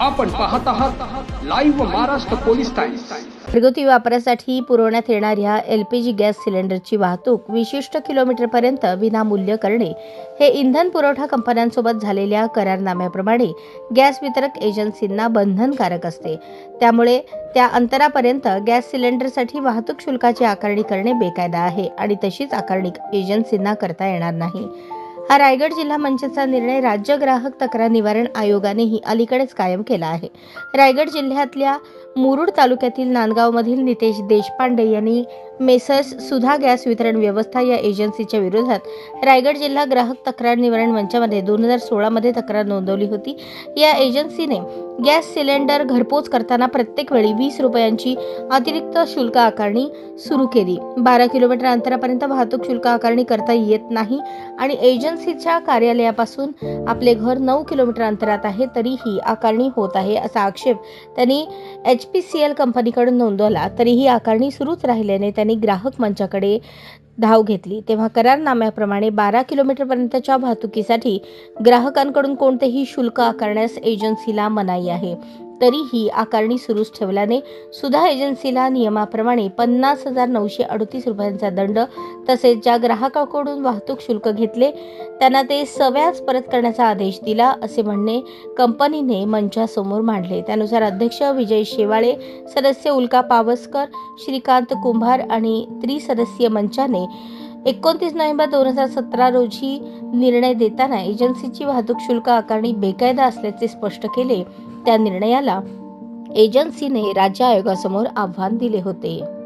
आपण पाहत आहात लाईव्ह महाराष्ट्र पोलीस टाइम्स घरगुती वापरासाठी पुरवण्यात येणाऱ्या एल पी जी गॅस सिलेंडरची वाहतूक विशिष्ट किलोमीटरपर्यंत विनामूल्य करणे हे इंधन पुरवठा कंपन्यांसोबत झालेल्या करारनाम्याप्रमाणे गॅस वितरक एजन्सींना बंधनकारक असते. त्यामुळे त्या अंतरापर्यंत गॅस सिलेंडरसाठी वाहतूक शुल्काची आकारणी करणे बेकायदा आहे आणि तशीच आकारणी एजन्सींना करता येणार नाही. हा रायगड जिल्हा मंचचा निर्णय राज्य ग्राहक तक्रार निवारण आयोगानेही अलीकडेच कायम केला आहे. रायगड जिल्ह्यातल्या मुरुड तालुक्यातील नांदगावमधील नितेश देशपांडे यांनी मेसर्स सुधा गॅस वितरण व्यवस्था या एजन्सीच्या विरोधात रायगड जिल्हा ग्राहक तक्रार निवारण मंचामध्ये दोन हजार सोळामध्ये तक्रार नोंदवली होती. या एजन्सीने गॅस सिलेंडर घरपोच करताना प्रत्येक वेळी वीस रुपयांची अतिरिक्त शुल्क आकारणी सुरू केली. बारा किलोमीटर अंतरापर्यंत वाहतूक शुल्क आकारणी करता येत नाही आणि एजन्सीच्या कार्यालयापासून आपले घर नऊ किलोमीटर अंतरात आहे तरीही आकारणी होत आहे असा आक्षेप त्यांनी एच पी सी एल कंपनीकडून नोंदवला. तरीही आकारणी सुरूच राहिल्याने त्यांनी ग्राहक मंचाकडे धाव घेतली. तेव्हा करारनाम्याप्रमाणे बारा किलोमीटरपर्यंतच्या वाहतुकीसाठी ग्राहकांकडून कोणतेही शुल्क आकारण्यास एजन्सीला मनाई आहे. तरीही आकारणी सुरूच ठेवल्याने सुधा एजन्सीला नियमाप्रमाणे पन्नास हजार नऊशे अडतीस रुपयांचा दंड तसेच ज्या ग्राहकाकडून वाहतूक शुल्क घेतले त्यांना ते सव्याज परत करण्याचा आदेश दिला असे म्हणणे कंपनीने मंचासमोर मांडले. त्यानुसार अध्यक्ष विजय शेवाळे सदस्य उल्का पावसकर श्रीकांत कुंभार आणि त्रिसदस्यीय मंचाने एकोणतीस नोव्हेंबर दोन हजार सतरा रोजी निर्णय देताना एजन्सीची वाहतूक शुल्क आकारणी बेकायदा असल्याचे स्पष्ट केले. त्या निर्णयाला एजन्सीने राज्य आयोगासमोर आव्हान दिले होते.